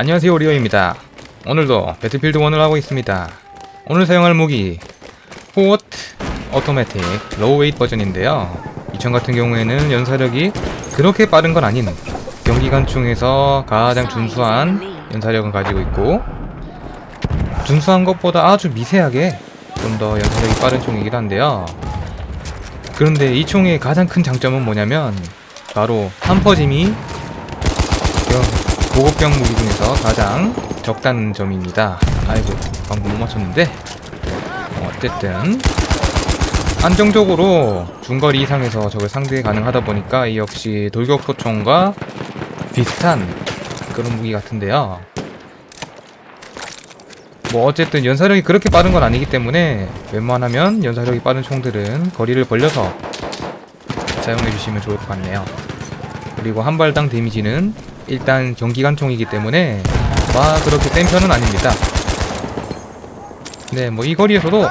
안녕하세요 리오입니다. 오늘도 배틀필드 1을 하고 있습니다. 오늘 사용할 무기 포트 오토매틱 로우 웨이트 버전인데요. 이천 같은 경우에는 연사력이 그렇게 빠른 건 아닌 경기관 중에서 가장 준수한 연사력을 가지고 있고 준수한 것보다 아주 미세하게 좀 더 연사력이 빠른 총이기도 한데요. 그런데 이 총의 가장 큰 장점은 뭐냐면 바로 한퍼짐이 고급병 무기 중에서 가장 적다는 점입니다. 아이고 방금 못 맞췄는데 어, 어쨌든 안정적으로 중거리 이상에서 적을 상대 가능하다 보니까 이 역시 돌격소총과 비슷한 그런 무기 같은데요. 뭐 어쨌든 연사력이 그렇게 빠른 건 아니기 때문에 웬만하면 연사력이 빠른 총들은 거리를 벌려서 사용해 주시면 좋을 것 같네요. 그리고 한 발당 데미지는 일단 경기관총이기 때문에 와 그렇게 센 편은 아닙니다. 네, 뭐 이 거리에서도!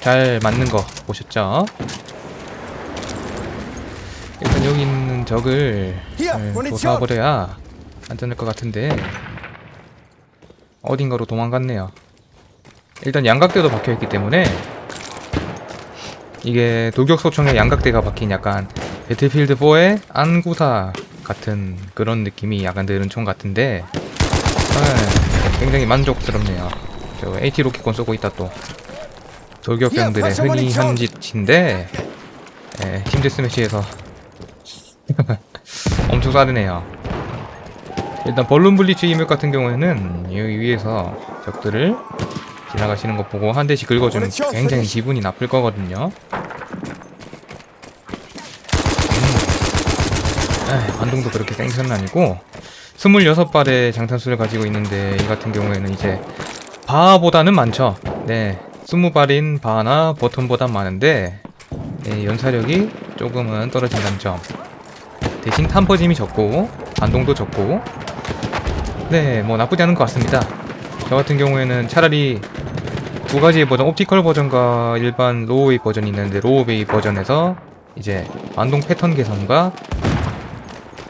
잘 맞는 거 보셨죠? 일단 여기 있는 적을 네! 조사버려야 안전할 것 같은데 어딘가로 도망갔네요. 일단 양각대도 박혀있기 때문에 이게 돌격소총에 양각대가 박힌 약간 배틀필드 4의 안구사 같은 그런 느낌이 약간 드는 총 같은데 네, 굉장히 만족스럽네요. 저 AT 로켓권 쏘고 있다 또 돌격병들의 흔히 한 짓인데 예, 팀 데스매치에서 엄청 싸르네요. 일단 벌룬 블리츠 이맵 같은 경우에는 여기 위에서 적들을 지나가시는 거 보고 한 대씩 긁어주면 굉장히 기분이 나쁠 거거든요. 에이, 반동도 그렇게 센 편은 아니고 26발의 장탄수를 가지고 있는데 이 같은 경우에는 이제 바보다는 많죠. 네, 20발인 바나 버튼보다 많은데 예, 연사력이 조금은 떨어진다는 점. 대신 탐퍼짐이 적고 반동도 적고 네, 뭐 나쁘지 않은 것 같습니다. 저 같은 경우에는 차라리 두 가지의 버전, 옵티컬 버전과 일반 로우웨이 버전이 있는데 로우웨이 버전에서 이제 반동 패턴 개선과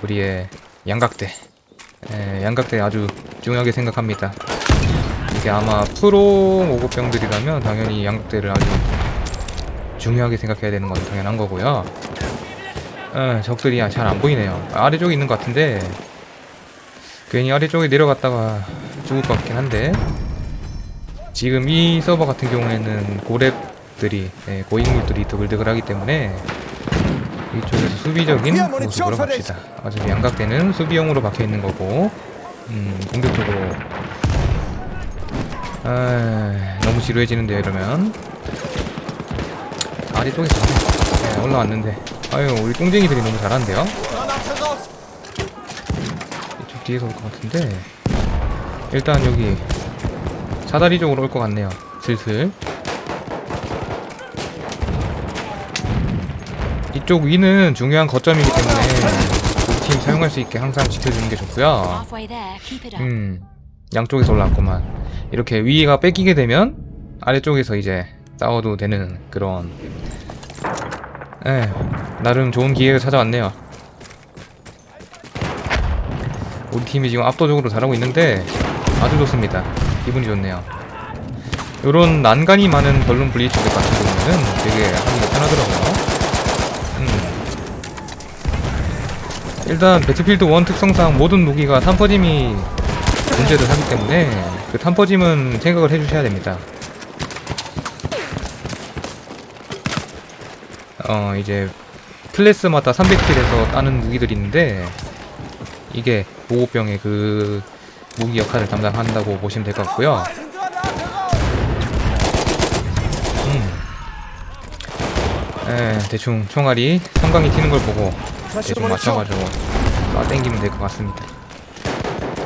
우리의 양각대 예, 양각대 아주 중요하게 생각합니다. 이게 아마 프로 오고병들이라면 당연히 양각대를 아주 중요하게 생각해야 되는 건 당연한 거고요. 예, 적들이 잘 안 보이네요. 아래쪽에 있는 것 같은데 괜히 아래쪽에 내려갔다가 죽을 것 같긴 한데 지금 이 서버 같은 경우에는 고랩들이 예, 고인물들이 드글드글하기 때문에 이쪽에서 수비적인 모습으로 갑시다. 어차피 양각대는 수비용으로 박혀 있는 거고, 음, 공격적으로. 아, 너무 지루해지는데 이러면 아래쪽에서 네, 올라왔는데, 아유 우리 똥쟁이들이 너무 raus! 이쪽 뒤에서 올 것 같은데, 일단 여기 사다리 쪽으로 올 것 같네요. 슬슬. 이쪽 위는 중요한 거점이기 때문에 우리 팀 사용할 수 있게 항상 지켜주는 게 좋고요. 음, 양쪽에서 올라왔구만. 이렇게 위가 뺏기게 되면 아래쪽에서 이제 싸워도 되는 그런 에 나름 좋은 기회가 찾아왔네요. 우리 팀이 지금 압도적으로 잘하고 있는데 아주 좋습니다. 기분이 좋네요. 요런 난간이 많은 벌룬 블리츠 같은 경우는 되게 하기가 편하더라고요. 일단 배틀필드 1 특성상 모든 무기가 탐퍼짐이 문제를 하기 때문에 그 탐퍼짐은 생각을 해주셔야 됩니다. 어 이제 클래스마다 300킬에서 따는 무기들이 있는데 이게 보호병의 그 무기 역할을 담당한다고 보시면 될 것 같고요. 에, 대충 총알이 성광이 튀는 걸 보고 대충 맞춰가지고 쏴 땡기면 될 것 같습니다.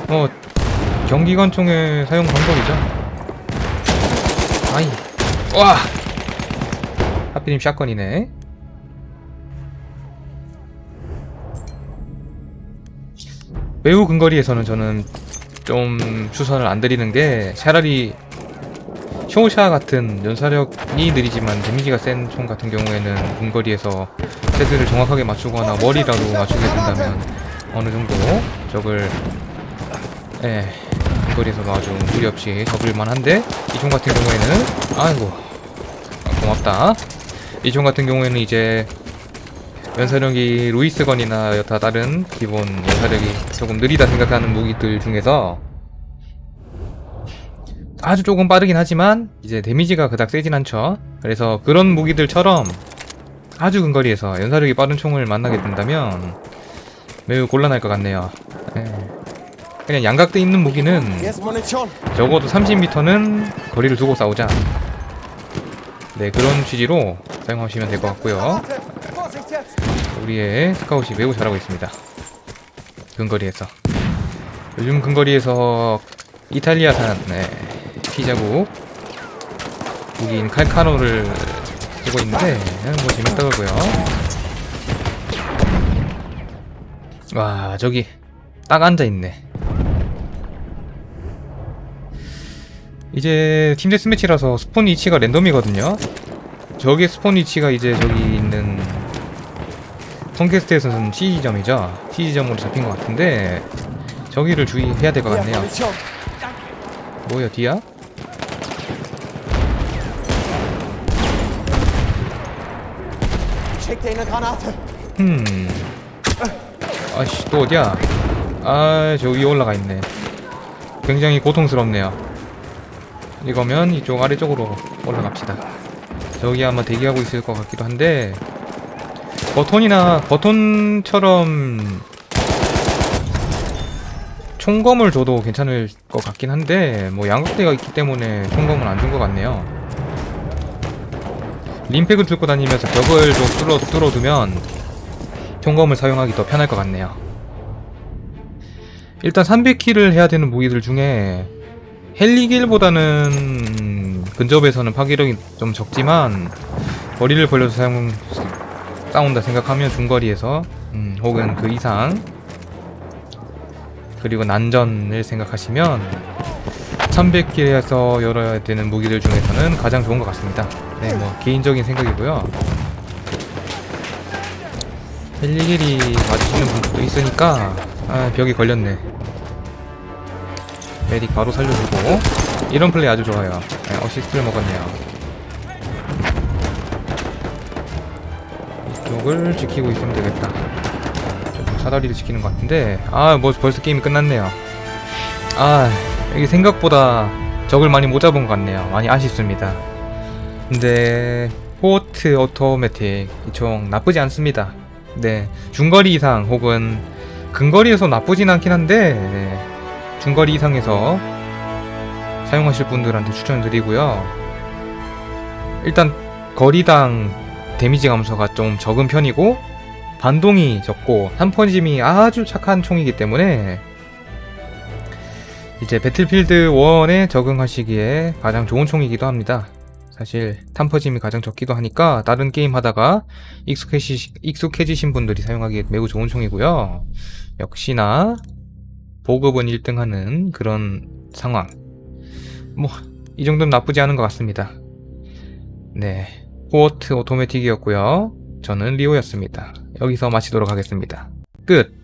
어, 경기관총의 사용 방법이죠. 아이, 와! 하필이면 샷건이네. 매우 근거리에서는 저는 좀 추천을 안 드리는 게 차라리 쇼샤 같은 연사력이 느리지만 데미지가 센 총 같은 경우에는 근거리에서 세드를 정확하게 맞추거나 머리라도 맞추게 된다면 어느 정도 적을 예, 근거리에서도 아주 무리 없이 잡을만 한데, 이 총 같은 경우에는, 아이고, 아, 고맙다. 이 총 같은 경우에는 이제, 연사력이 루이스건이나 여타 다른 기본 연사력이 조금 느리다 생각하는 무기들 중에서 아주 조금 빠르긴 하지만 이제 데미지가 그닥 세진 않죠. 그래서 그런 무기들처럼 아주 근거리에서 연사력이 빠른 총을 만나게 된다면 매우 곤란할 것 같네요. 예. 그냥 양각돼 있는 무기는. 적어도 30m는 거리를 두고 싸우자. 네, 그런 취지로 사용하시면 될 것 같고요. 우리의 스카웃이 매우 잘하고 있습니다. 근거리에서. 요즘 근거리에서 이탈리아산 네, 피자국 무기인 칼카노를 쓰고 있는데 뭐 재밌더라고요. 와 저기 딱 앉아 있네. 이제 팀 데스매치라서 스폰 위치가 랜덤이거든요. 저기 스폰 위치가 이제 저기 있는 턴캐스트에서는 C지점이죠. C지점으로 잡힌 것 같은데 저기를 주의해야 될 것 같네요. 뭐야 뒤야? Eine Granate. 음. 아씨 또 어디야? 아저 위에 올라가 있네. 굉장히 고통스럽네요. 이거면 이쪽 아래쪽으로 올라갑시다. 저기 아마 대기하고 있을 것 같기도 한데 버튼이나 버튼처럼 총검을 줘도 괜찮을 것 같긴 한데 뭐 양각대가 있기 때문에 총검은 안 준 것 같네요. 림팩을 들고 다니면서 벽을 좀 뚫어, 뚫어두면 총검을 사용하기 더 편할 것 같네요. 일단 300킬을 해야 되는 무기들 중에 헬리길보다는 근접에서는 파괴력이 좀 적지만 거리를 벌려서 사용 싸운다 생각하면 중거리에서 음, 혹은 그 이상 그리고 난전을 생각하시면 300킬에서 열어야 되는 무기들 중에서는 가장 좋은 것 같습니다. 네, 뭐 개인적인 생각이고요. 헬리길이 맞으시는 분들도 있으니까 아 벽이 걸렸네. 메딕 바로 살려주고 이런 플레이 아주 좋아요. 네, 어시스트를 먹었네요. 이쪽을 지키고 있으면 되겠다. 사다리를 지키는 것 같은데 아 뭐 벌써 게임이 끝났네요. 아 이게 생각보다 적을 많이 못 잡은 것 같네요. 많이 아쉽습니다. 근데 포트 오토매틱 이 총 나쁘지 않습니다. 네 중거리 이상 혹은 근거리에서 나쁘진 않긴 한데 네, 중거리 이상에서 사용하실 분들한테 추천드리고요. 일단 거리당 데미지 감소가 좀 적은 편이고 반동이 적고 한펀짐이 아주 착한 총이기 때문에 이제 배틀필드 1에 적응하시기에 가장 좋은 총이기도 합니다. 사실 탐퍼짐이 가장 적기도 하니까 다른 게임 하다가 익숙해지, 익숙해지신 분들이 사용하기에 매우 좋은 총이고요. 역시나 보급은 1등하는 그런 상황. 뭐 이 정도면 나쁘지 않은 것 같습니다. 네, 호어트 오토매틱이었고요. 저는 리오였습니다. 여기서 마치도록 하겠습니다. 끝.